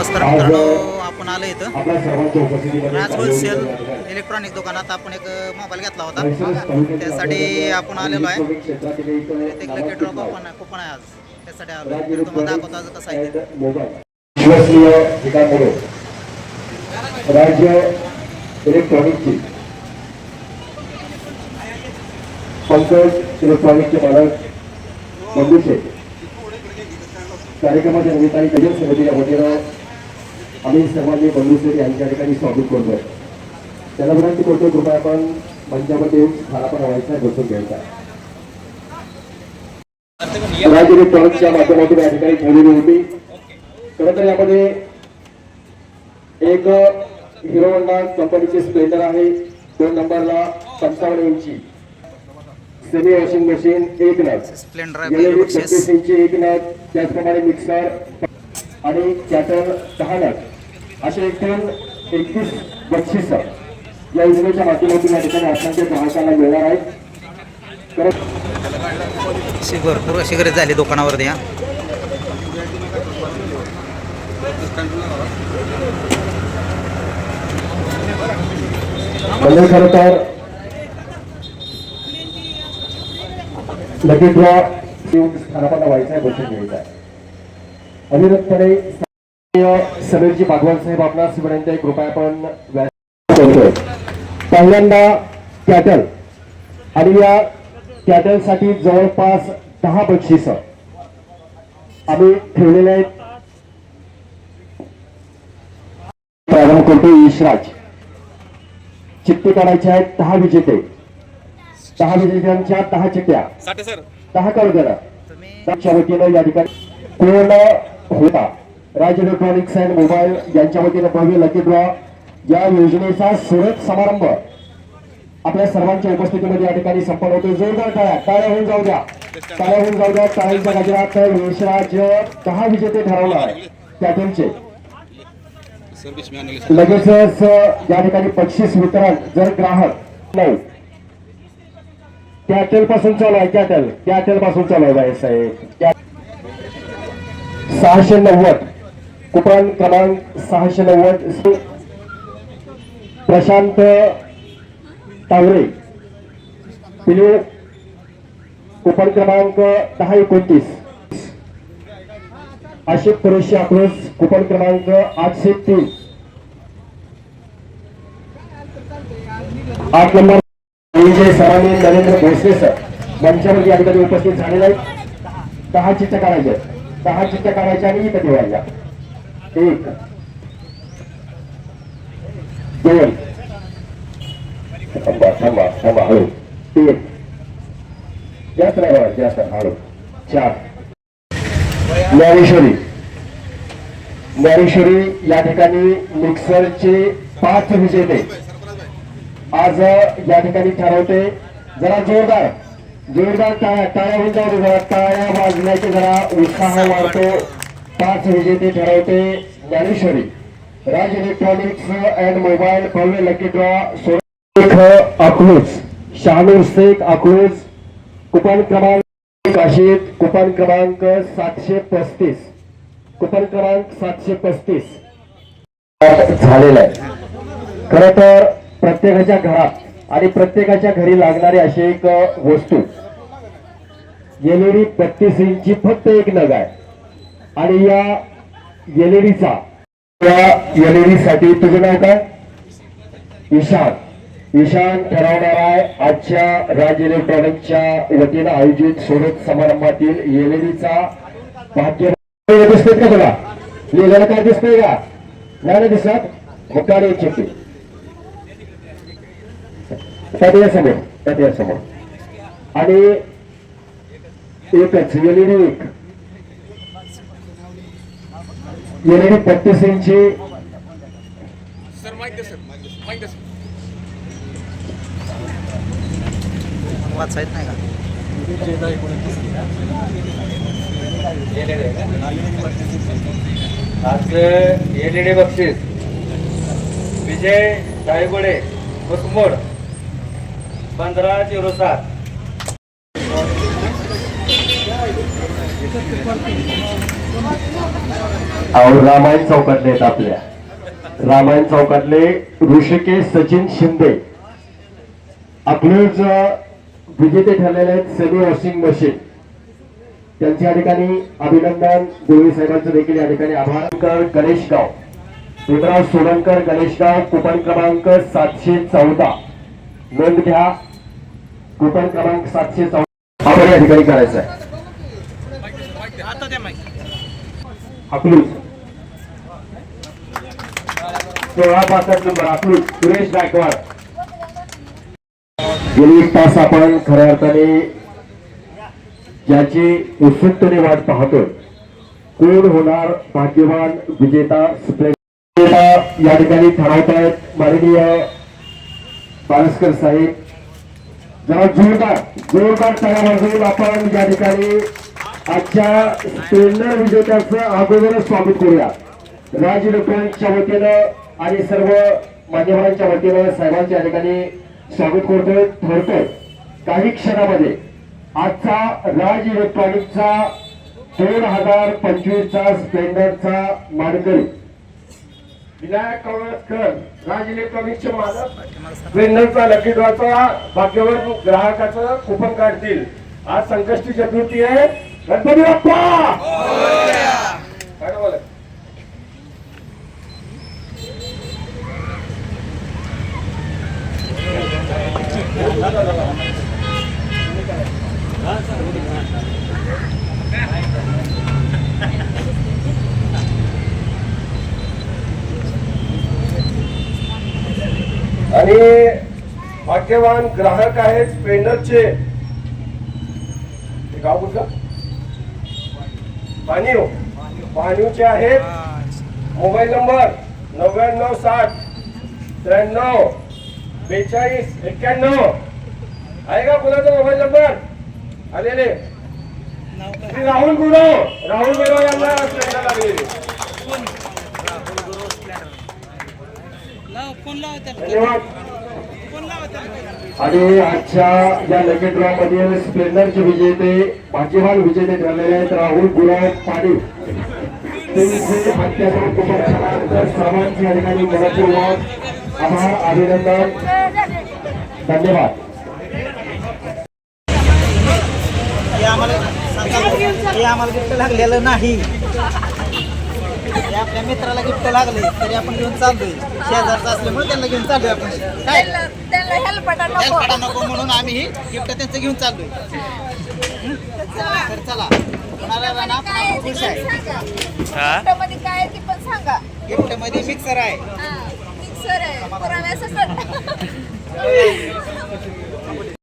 नमस्कार मित्रांनो आपण आलो इथं. राज होलसेल इलेक्ट्रॉनिक दुकानात आपण एक मोबाईल घेतला होता. त्यासाठी आपण आलेलो आहे. ते लकी ड्रॉ कुपन कुपन आहे आज. त्यासाठी आलो. तर तुम्हाला दाखवतो आज कसं आहे राज्य इलेक्ट्रॉनिकची. पंकज इलेक्ट्रॉनिकचे मालक बंधू शेठ कार्यक्रमाच्या निमित्ताने कजन समितीच्या वतीनं आम्ही सर्वांनी बंधू शेठ यांच्या ठिकाणी स्वागत करतोय. त्याला विनंती करतो कृपया आपण मंचामध्ये येऊन स्थानापन्न व्हायचा बसून घ्यायचा. राज्य इलेक्ट्रॉनिक्सच्या माध्यमातून या ठिकाणी ठेवलेली होती. खरं तर यामध्ये एक हिरो होंडा कंपनीची स्प्लेंडर आहे. दोन नंबरला पंचावन्न इंची. सेमी वॉशिंग मशीन एक नग. छत्तीस इंची एक नग त्याचप्रमाणे मिक्सर आणि कॅटर दहा नग. असे एकूण एकतीस बक्षीस या योजनेच्या माध्यमातून या ठिकाणी असणाऱ्या ग्राहकांना मिळणार आहेत. तर भरपूर अशी गर्दी झाली दुकानावरती हा. म्हणजे खरं तर लगेच ड्रॉ येऊन स्थानापन्न व्हायचा आहे बसून घ्यायचा आहे अविरतपणे समीरजी भागवत साहेब आपणास विनंती आहे. कृपया आपण व्यास करतोय. पहिल्यांदा कॅटल आणि या कॅटलसाठी जवळपास दहा बक्षीस आम्ही ठेवलेले आहेत. प्रारंभ करतो यशराज. चिठ्ठी काढायच्या आहेत दहा विजेते. दहा विजेत्यांच्या दहा चिठ्ठ्या दहा त्याच्या वतीनं या ठिकाणी पूर्ण होता. राज इलेक्ट्रॉनिक्स अँड मोबाईल यांच्या वतीनं भव्य लकी ड्रॉ या योजनेचा सुरत समारंभ आपल्या सर्वांच्या उपस्थितीमध्ये या ठिकाणी संपन्न होतो जोरदार टाळ्या. टाळ्या होऊन जाऊ द्या. टाळ्या होऊन जाऊ द्या. टाळ्यांच्या गजरात यशराज दहा विजेते ठरवलं आहे. त्या त्यांचे लगेचच या ठिकाणी बक्षीस वितरण जर ग्राहक नाही. कॅटलपासून चालू आहे कॅटल कॅटलपासून चालू आहे बाई साहेब. सहाशे नव्वद. कुपन क्रमांक सहाशे नव्वद प्रशांत तावरे. पिलू कुपन क्रमांक दहा एकोणतीस. आशिफ कुरेशी आक्रोश कुपन क्रमांक आठशे तीन. आठ नंबर विजय सरांनी नरेंद्र भोसले सर. मंचावरती या ठिकाणी उपस्थित झालेले आहेत. दहा चित्र काढायचे दहा चित्र काढायचे आणि इथं ठेवायच्या एक दोन थांबा थांबा थांबा हळू तीन जास्त नाही जास्त हळू चार ज्ञानेश्वरी. ज्ञानेश्वरी या ठिकाणी मिक्सरचे पाच विजेते आज या ठिकाणी ठरवते. जरा जोरदार. जोरदार टाळ्या टाळ्या होऊन जाऊ जरा टाळ्या वाजण्याचे जरा उत्साह वाढतो. पाच विजेते ठरवते Dnyaneshwari. Raj electronics and mobile भव्य lucky draw Shaikh Akluj Shahanur Shaikh Akluj coupon क्रमांक काशीद कुपन क्रमांक सातशे पस्तीस. कुपन क्रमांक सातशे पस्तीस. झालेला आहे. खर तर प्रत्येकाच्या घरात आणि प्रत्येकाच्या घरी लागणारी अशी एक वस्तू. एलईडी बत्तीस इंची फक्त एक नग आहे. आणि या एलईडीचा या एलईडी साठी तुझं नाव काय? ईशान. ईशान ठरवणार आहे आजच्या राज इलेक्ट्रॉनिकच्या वतीनं आयोजित सोडत समारंभातील एलईडीचा भाग्य दिसतोय का तुला? लिहिलेलं काय दिसतंय का? नाही दिसत? मुक्ताने एक चिठ्ठी. त्यात समोर त्यात समोर. आणि एकच एलईडी एक. एलईडी बत्तीस इंची वाचायत नाही का आज एलईडी बक्षीस विजय डायगोडे कुसमोड पंधरा झिरो सात. अहो रामायण चौकातले आहेत आपल्या. रामायण चौकातले ऋषिकेश सचिन शिंदे. अकलूज विजेते ठरलेले आहेत सेमी वॉशिंग मशीन. त्यांच्या या ठिकाणी अभिनंदन गोळी साहेबांचं देखील या ठिकाणी आभार. गणेशगाव भीमराव सोलनकर गणेशगाव कुपन क्रमांक सातशे चौदा. नोंद घ्या. कुपन क्रमांक सातशे चौदा. आपण या ठिकाणी करायचं आहे. अकलूज सोळा पासष्ट नंबर अकलूज सुरेश गायकवाड. गेली तास आपण खऱ्या अर्थाने ज्याची उत्सुकतेने वाट पाहतोय कोण होणार भाग्यवान विजेता विजेता या ठिकाणी ठरवत आहेत माननीय पारसकर साहेब. जरा जोरदार जोरदार टाळ्या आपण या ठिकाणी. आजच्या स्प्लेंडर विजेत्याचं अगोदरच स्वागत करूया. राज इलेक्ट्रॉनिक्सच्या वतीनं आणि सर्व मान्यवरांच्या वतीनं साहेबांच्या ठिकाणी स्वागत करतोय ठरतोय. काही क्षणामध्ये आजचा राज इलेक्ट्रॉनिकचा दोन हजार पंचवीसचा स्प्लेंडरचा मानकरी. विनायक कवळकर राज इलेक्ट्रॉनिक्सचे मालक. स्प्लेंडरचा लकी ड्रॉचा भाग्यवान ग्राहकाचं कुपन काढतील. आज संकष्टी चतुर्थी आहे गणपती बाप्पा? आणि भाग्यवान ग्राहक आहेत स्प्लेंडरचे हे गाव कुठलं? पाणीव. पाणीवचे आहेत. मोबाईल नंबर नव्याण्णव साठ त्र्याण्णव बेचाळीस एक्क्याण्णव. आहे का कुणाचा मोबाईल नंबर? आलेले. श्री राहुल गुरव राहुल गुरव यांना स्प्लेंडर लागलेली. धन्यवाद. आणि आजच्या या लकी ड्रॉ मध्ये स्प्लेंडरचे विजेते भाग्यवान विजेते ठरलेले आहेत राहुल गुलाब पाटील. त्यांचे या ठिकाणी मनपूर्वक आभार अभिनंदन. धन्यवाद. हे आम्हाला हे आम्हाला गिफ्ट लागलेलं नाही. आपल्या मित्राला गिफ्ट लागले तरी आपण घेऊन चाललोय. शेजारचं असल्यामुळे त्यांना घेऊन चाललोय आपण. काय? हेल्पटा नको. म्हणून आम्ही ही गिफ्ट त्यांचं घेऊन चाललोय. हं? तर चला कोणाला खुश आहे गिफ्टमध्ये काय आहे ते पण सांगा. गिफ्टमध्ये मिक्सर आहे. हा मिक्सर आहे. पुराव्यासकट